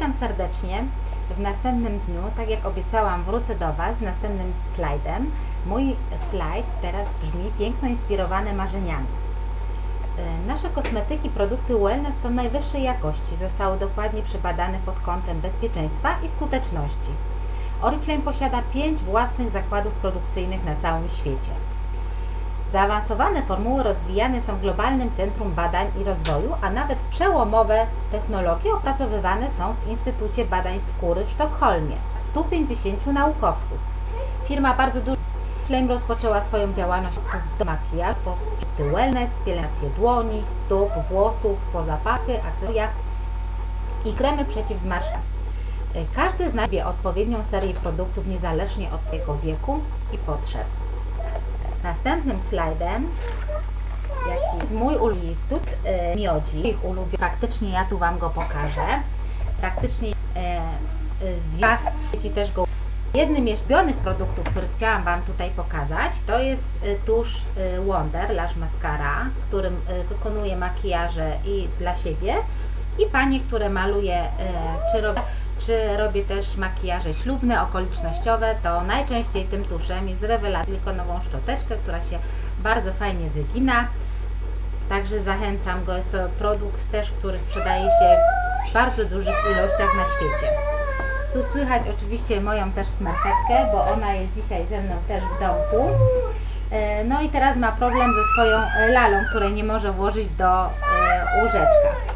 Witam serdecznie. W następnym dniu, tak jak obiecałam, wrócę do Was z następnym slajdem. Mój slajd teraz brzmi piękno inspirowane marzeniami. E, Nasze kosmetyki, produkty wellness są najwyższej jakości. Zostały dokładnie przebadane pod kątem bezpieczeństwa i skuteczności. Oriflame posiada 5 własnych zakładów produkcyjnych na całym świecie. Zaawansowane formuły rozwijane są w Globalnym Centrum Badań i Rozwoju, a nawet przełomowe technologie opracowywane są w Instytucie Badań Skóry w Sztokholmie. 150 naukowców. Firma bardzo duża. Flame rozpoczęła swoją działalność do makijaż, produkty wellness, pielęgnację dłoni, stóp, włosów, po zapachy, akcesoria i kremy przeciw zmarszczkom. Każdy znajdzie odpowiednią serię produktów niezależnie od swojego wieku i potrzeb. Następnym slajdem, jaki jest mój ulubiony tut e, miodzi, ich ulubiony, praktycznie ja tu Wam go pokażę. Praktycznie e, e, w Ci też go. Jednym z ulubionych produktów, który chciałam Wam tutaj pokazać, to jest e, tusz Wonder Lash Mascara, którym wykonuję makijaże i dla siebie i panie, które maluje, czy robię, czy robię też makijaże ślubne, okolicznościowe, to najczęściej tym tuszem jest rewelacja silikonową szczoteczkę, która się bardzo fajnie wygina. Także zachęcam go. Jest to produkt też, który sprzedaje się w bardzo dużych ilościach na świecie. Tu słychać oczywiście moją też smerfetkę, bo ona jest dzisiaj ze mną też w domku. E, No i teraz ma problem ze swoją lalą, której nie może włożyć do e, łóżeczka.